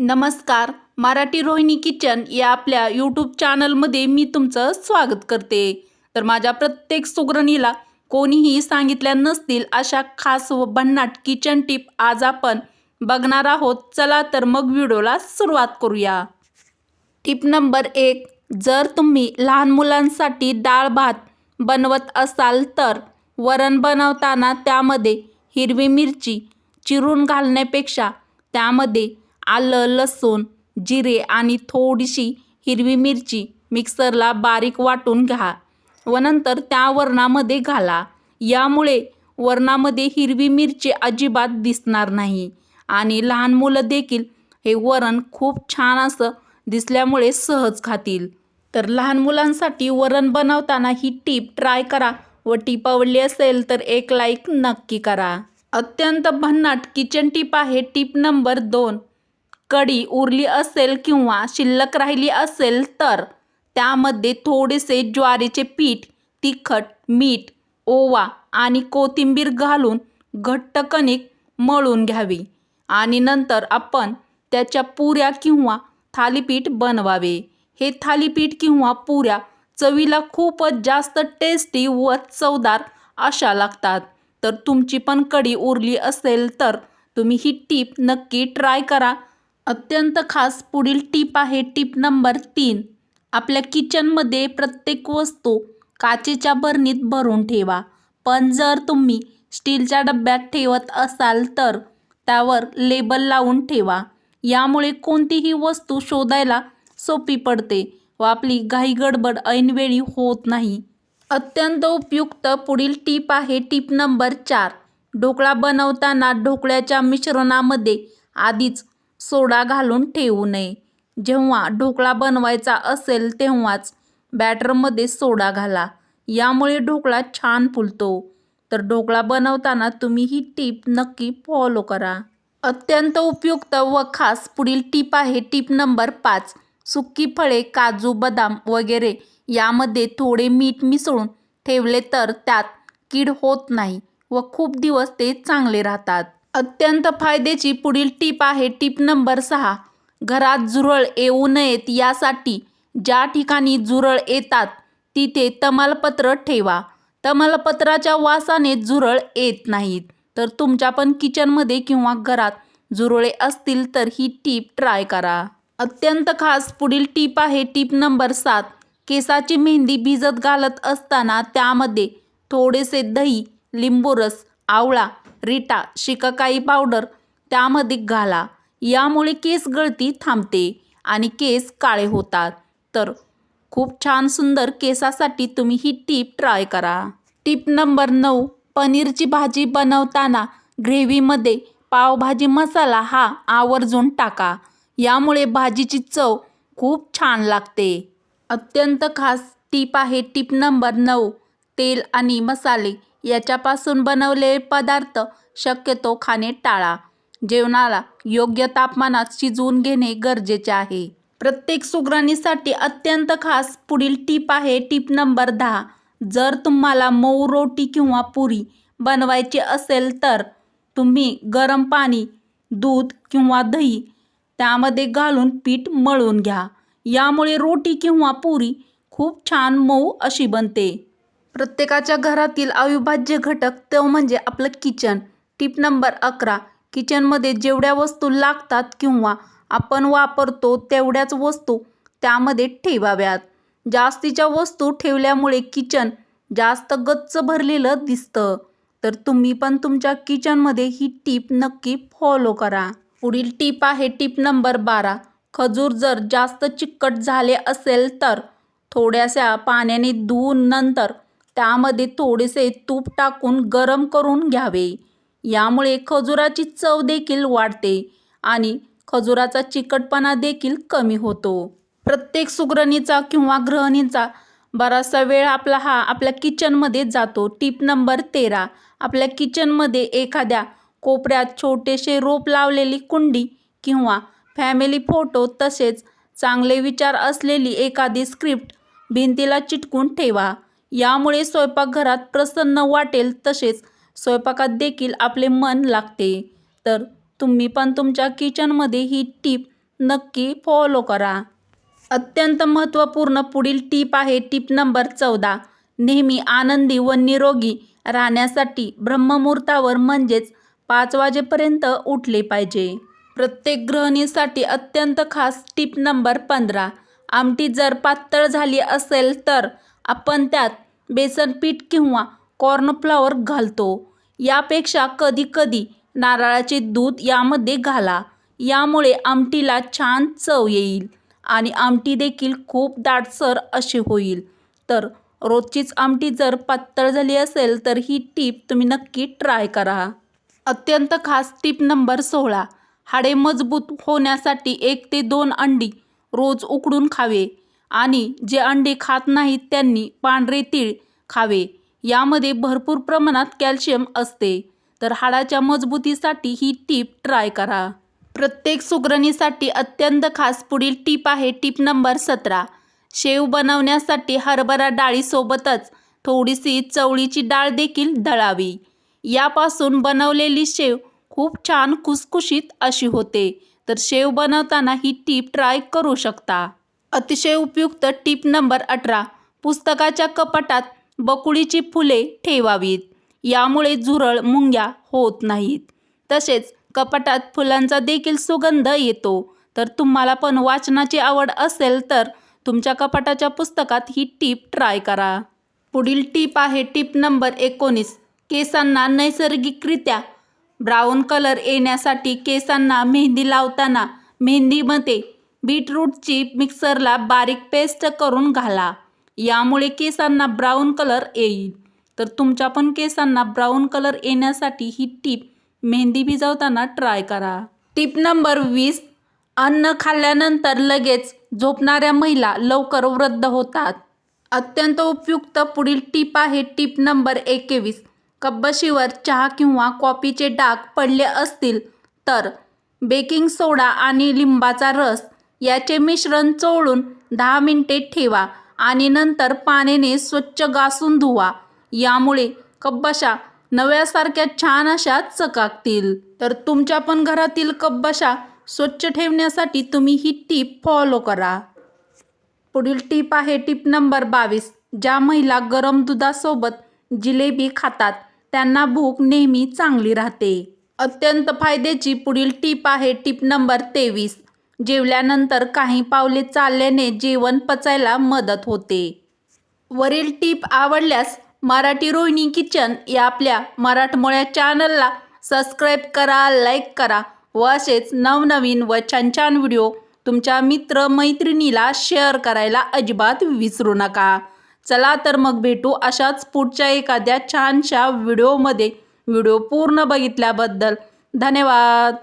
नमस्कार मराठी रोहिणी किचन या आपल्या यूट्यूब चॅनलमध्ये मी तुमचं स्वागत करते. तर माझ्या प्रत्येक सुगरणीला कोणीही सांगितल्या नसतील अशा खास व भन्नाट किचन टिप आज आपण बघणार आहोत. चला तर मग व्हिडिओला सुरुवात करूया. टिप नंबर एक जर तुम्ही लहान मुलांसाठी डाळ भात बनवत असाल तर वरण बनवताना त्यामध्ये हिरवी मिरची चिरून घालण्यापेक्षा त्यामध्ये आलं लसूण जिरे आणि थोडीशी हिरवी मिरची मिक्सरला बारीक वाटून घ्या व नंतर त्या वरणामध्ये घाला. यामुळे वरणामध्ये हिरवी मिरची अजिबात दिसणार नाही आणि लहान मुलं देखील हे वरण खूप छान असं दिसल्यामुळे सहज खातील. तर लहान मुलांसाठी वरण बनवताना ही टीप ट्राय करा व टीप आवडली असेल तर एक लाईक नक्की करा. अत्यंत भन्नाट किचन टीप आहे. टीप नंबर दोन. कढी उरली असेल किंवा शिल्लक राहिली असेल तर त्यामध्ये थोडेसे ज्वारीचे पीठ तिखट मीठ ओवा आणि कोथिंबीर घालून घट्ट कणिक मळून घ्यावी. आणि नंतर आपण त्याच्या पुऱ्या किंवा थालीपीठ बनवावे. हे थालीपीठ किंवा पुऱ्या चवीला खूपच जास्त टेस्टी व चवदार अशा लागतात. तर तुमची पण कढी उरली असेल तर तुम्ही ही टीप नक्की ट्राय करा. अत्यंत खास पुढील टीप आहे. टीप नंबर तीन. आपल्या किचनमध्ये प्रत्येक वस्तू काचेच्या बरणीत भरून ठेवा. पण जर तुम्ही स्टीलच्या डब्यात ठेवत असाल तर त्यावर लेबल लावून ठेवा. यामुळे कोणतीही वस्तू शोधायला सोपी पडते व आपली घाई गडबड ऐनवेळी होत नाही. अत्यंत उपयुक्त पुढील टीप आहे. टीप नंबर चार. ढोकळा बनवताना ढोकळ्याच्या मिश्रणामध्ये आधीच सोडा घालून ठेवू नये. जेव्हा ढोकळा बनवायचा असेल तेव्हाच बॅटरमध्ये सोडा घाला. यामुळे ढोकळा छान फुलतो. तर ढोकळा बनवताना तुम्ही ही टीप नक्की फॉलो करा. अत्यंत उपयुक्त व खास पुढील टीप आहे टीप नंबर पाच. सुकी फळे काजू बदाम वगैरे यामध्ये थोडे मीठ मिसळून ठेवले तर त्यात कीड होत नाही व खूप दिवस ते चांगले राहतात. अत्यंत फायद्याची पुढील टीप आहे. टीप नंबर सहा घरात झुरळ येऊ नयेत यासाठी ज्या ठिकाणी झुरळ येतात तिथे तमालपत्र ठेवा. तमालपत्राच्या वासाने झुरळ येत नाहीत. तर तुमच्या पण किचनमध्ये किंवा घरात झुरळे असतील तर ही टीप ट्राय करा. अत्यंत खास पुढील टीप आहे. टीप नंबर सात केसाची मेहंदी भिजत घालत असताना त्यामध्ये थोडेसे दही लिंबूरस आवळा रिटा शिकाकाई पावडर त्यामध्ये घाला. यामुळे केस गळती थांबते आणि केस काळे होतात. तर खूप छान सुंदर केसासाठी तुम्ही ही टीप ट्राय करा. टीप नंबर नऊ पनीरची भाजी बनवताना ग्रेव्हीमध्ये पावभाजी मसाला हा आवर्जून टाका. यामुळे भाजीची चव खूप छान लागते. अत्यंत खास टीप आहे टीप नंबर नऊ तेल आणि मसाले. याच्यापासून बनवलेले पदार्थ शक्यतो खाणे टाळा. जेवणाला योग्य तापमानात शिजवून घेणे गरजेचे आहे. प्रत्येक सुगरणीसाठी अत्यंत खास पुढील टीप आहे टीप नंबर दहा. जर तुम्हाला मऊ रोटी किंवा पुरी बनवायची असेल तर तुम्ही गरम पाणी दूध किंवा दही त्यामध्ये घालून पीठ मळून घ्या. यामुळे रोटी किंवा पुरी खूप छान मऊ अशी बनते. प्रत्येकाच्या घरातील अविभाज्य घटक तो म्हणजे आपलं किचन टिप नंबर अकरा. किचनमध्ये जेवढ्या वस्तू लागतात किंवा आपण वापरतो तेवढ्याच वस्तू त्यामध्ये ठेवाव्यात. जास्तीच्या वस्तू ठेवल्यामुळे किचन जास्त गच्च भरलेलं दिसतं. तर तुम्ही पण तुमच्या किचनमध्ये ही टीप नक्की फॉलो करा. पुढील टीप आहे टीप नंबर बारा. खजूर जर जास्त चिकट झाले असेल तर थोड्याशा पाण्याने धुवून नंतर त्यामध्ये थोडेसे तूप टाकून गरम करून घ्यावे. यामुळे खजुराची चव देखील वाढते आणि खजुराचा चिकटपणा देखील कमी होतो. प्रत्येक सुगरणीचा किंवा गृहिणीचा बराचसा वेळ आपला हा आपल्या किचनमध्ये जातो. टीप नंबर तेरा. आपल्या किचनमध्ये एखाद्या कोपऱ्यात छोटेसे रोप लावलेली कुंडी किंवा फॅमिली फोटो तसेच चांगले विचार असलेली एखादी स्क्रिप्ट भिंतीला चिटकून ठेवा. यामुळे स्वयंपाकघरात प्रसन्न वाटेल तसेच स्वयंपाकात देखील आपले मन लागते. तर तुम्ही पण तुमच्या किचनमध्ये ही टीप नक्की फॉलो करा. अत्यंत महत्त्वपूर्ण पुढील टीप आहे टीप नंबर चौदा. नेहमी आनंदी व निरोगी राहण्यासाठी ब्रह्ममुहूर्तावर म्हणजेच पाच वाजेपर्यंत उठले पाहिजे. प्रत्येक गृहिणीसाठी अत्यंत खास टीप नंबर पंधरा. आमटी जर पातळ झाली असेल तर आपण त्यात बेसन पीठ किंवा कॉर्नफ्लॉवर घालतो. यापेक्षा कधीकधी नारळाचे दूध यामध्ये घाला. यामुळे आमटीला छान चव येईल आणि आमटी देखील खूप दाटसर अशी होईल. तर रोजचीच आमटी जर पातळ झाली असेल तर ही टीप तुम्ही नक्की ट्राय करा. अत्यंत खास टीप नंबर सोळा. हाडे मजबूत होण्यासाठी एक ते दोन अंडी रोज उकडून खावे. आणि जे अंडे खात नाहीत त्यांनी पांढरे तीळ खावे. यामध्ये भरपूर प्रमाणात कॅल्शियम असते. तर हाडाच्या मजबूतीसाठी ही टीप ट्राय करा. प्रत्येक सुगरणीसाठी अत्यंत खास पुढील टीप आहे टीप नंबर सतरा. शेव बनवण्यासाठी हरभरा डाळीसोबतच थोडीशी चवळीची डाळ देखील दळावी. यापासून बनवलेली शेव खूप छान खुसखुशीत अशी होते. तर शेव बनवताना ही टीप ट्राय करू शकता. अतिशय उपयुक्त टीप नंबर अठरा. पुस्तकाच्या कपाटात बकुळीची फुले ठेवावीत. यामुळे झुरळ मुंग्या होत नाहीत. तसेच कपाटात फुलांचा देखील सुगंध येतो. तर तुम्हाला पण वाचनाची आवड असेल तर तुमच्या कपाटाच्या पुस्तकात ही टीप ट्राय करा. पुढील टीप आहे टीप नंबर एकोणीस. केसांना नैसर्गिकरित्या ब्राऊन कलर येण्यासाठी केसांना मेहंदी लावताना मेहंदीमध्ये बीटरूटची मिक्सरला बारीक पेस्ट करून घाला. यामुळे केसांना ब्राऊन कलर येईल. तर तुमच्या पण केसांना ब्राऊन कलर येण्यासाठी ही टीप मेहंदी भिजवताना ट्राय करा. टीप नंबर वीस अन्न खाल्ल्यानंतर लगेच झोपणाऱ्या महिला लवकर वृद्ध होतात. अत्यंत उपयुक्त पुढील टीप आहे टीप नंबर एकवीस. कब्बशीवर चहा किंवा कॉफीचे डाग पडले असतील तर बेकिंग सोडा आणि लिंबाचा रस याचे मिश्रण चोळून दहा मिनिटे ठेवा आणि नंतर पाण्याने स्वच्छ घासून धुवा. यामुळे कब्बशा नव्यासारख्या छान अशा चकाकतील. तर तुमच्या पण घरातील कब्बशा स्वच्छ ठेवण्यासाठी तुम्ही ही टीप फॉलो करा. पुढील टीप आहे टीप नंबर बावीस. ज्या महिला गरम दुधासोबत जिलेबी खातात त्यांना भूक नेहमी चांगली राहते. अत्यंत फायद्याची पुढील टीप आहे टीप नंबर तेवीस. जेवल्यानंतर काही पावले चालल्याने जेवण पचायला मदत होते. वरील टीप आवडल्यास मराठी रोहिणी किचन या आपल्या मराठमोळ्या चॅनलला सबस्क्राईब करा लाईक करा व असेच नवनवीन व छान छान व्हिडिओ तुमच्या मित्र मैत्रिणीला शेअर करायला अजिबात विसरू नका. चला तर मग भेटू अशाच पुढच्या एखाद्या छानशा व्हिडिओमध्ये. व्हिडिओ पूर्ण बघितल्याबद्दल धन्यवाद.